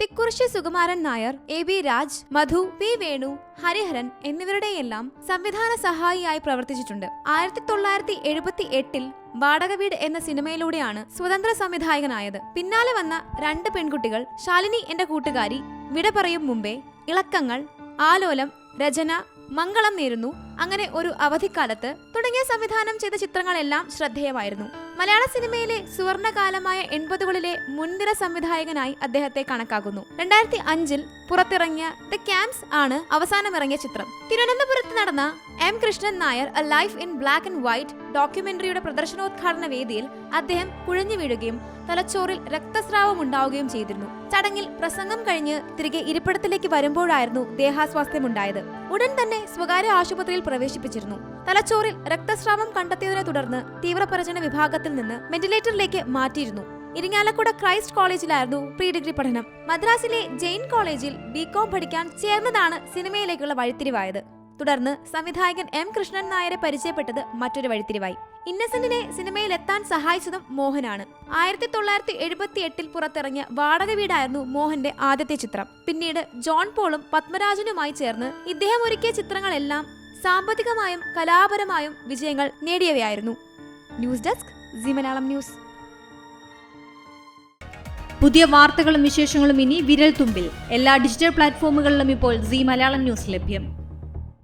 Thikkurissy Sukumaran Nair A B Raj Madhu P Venu Hariharan എന്നിവരുടെയെല്ലാം സംവിധാന സഹായിയായി പ്രവർത്തിച്ചിട്ടുണ്ട്. ആയിരത്തി തൊള്ളായിരത്തി എഴുപത്തി എട്ടിൽ വാടക വീട് എന്ന സിനിമയിലൂടെയാണ് സ്വതന്ത്ര സംവിധായകനായത്. പിന്നാലെ വന്ന രണ്ട് പെൺകുട്ടികൾ ശാലിനി എന്റെ കൂട്ടുകാരി വിട പറയും മുമ്പേ ഇളക്കങ്ങൾ ആലോലം രചന മംഗളം നേരുന്നു. അങ്ങനെ ഒരു അവധിക്കാലത്ത് തുടങ്ങിയ സംവിധാനം ചെയ്ത ചിത്രങ്ങളെല്ലാം ശ്രദ്ധേയമായിരുന്നു. മലയാള സിനിമയിലെ സുവർണകാലമായ എൺപതുകളിലെ മുൻനിര സംവിധായകനായി അദ്ദേഹത്തെ കണക്കാക്കുന്നു. രണ്ടായിരത്തി അഞ്ചിൽ പുറത്തിറങ്ങിയ ദ ക്യാമ്പ്സ് ആണ് അവസാനമിറങ്ങിയ ചിത്രം. തിരുവനന്തപുരത്ത് നടന്ന M Krishnan Nair a life in black and white ഡോക്യുമെന്ററിയുടെ പ്രദർശനോദ്ഘാടന വേദിയിൽ അദ്ദേഹം കുഴഞ്ഞു വീഴുകയും തലച്ചോറിൽ രക്തസ്രാവം ഉണ്ടാവുകയും ചെയ്തിരുന്നു. ചടങ്ങിൽ പ്രസംഗം കഴിഞ്ഞ് തിരികെ ഇരിപ്പിടത്തിലേക്ക് വരുമ്പോഴായിരുന്നു ദേഹാസ്വാസ്ഥ്യമുണ്ടായത്. ഉടൻ തന്നെ സ്വകാര്യ ആശുപത്രിയിൽ പ്രവേശിപ്പിച്ചിരുന്നു. തലച്ചോറിൽ രക്തസ്രാവം കണ്ടെത്തിയതിനെ തുടർന്ന് തീവ്രപരിചരണ വിഭാഗത്തിൽ നിന്ന് വെന്റിലേറ്ററിലേക്ക് മാറ്റിയിരുന്നു. ഇരിങ്ങാലക്കുട ക്രൈസ്റ്റ് കോളേജിലായിരുന്നു പ്രീ ഡിഗ്രി പഠനം. മദ്രാസിലെ ജെയിൻ കോളേജിൽ ബികോം പഠിക്കാൻ ചേർന്നതാണ് സിനിമയിലേക്കുള്ള വഴിത്തിരിവായത്. തുടർന്ന് സംവിധായകൻ എം കൃഷ്ണൻ നായരെ പരിചയപ്പെട്ടത് മറ്റൊരു വഴിത്തിരിവായി. ഇന്നസെന്റിനെ സിനിമയിൽ എത്താൻ സഹായിച്ചതും മോഹനാണ്. ആയിരത്തി തൊള്ളായിരത്തി എഴുപത്തി എട്ടിൽ പുറത്തിറങ്ങിയ വാടക വീടായിരുന്നു മോഹന്റെ ആദ്യത്തെ ചിത്രം. പിന്നീട് ജോൺ പോളും പത്മരാജനുമായി ചേർന്ന് ഇദ്ദേഹം ഒരുക്കിയ ചിത്രങ്ങളെല്ലാം സാമ്പത്തികമായും കലാപരമായും വിജയങ്ങൾ നേടിയവയായിരുന്നു. News desk Zee Malayalam news. പുതിയ വാർത്തകളും വിശേഷങ്ങളും ഇനി വിരൽ തുമ്പിൽ എല്ലാ ഡിജിറ്റൽ പ്ലാറ്റ്ഫോമുകളിലും ഇപ്പോൾ സി മലയാളം ന്യൂസ് ലഭ്യം.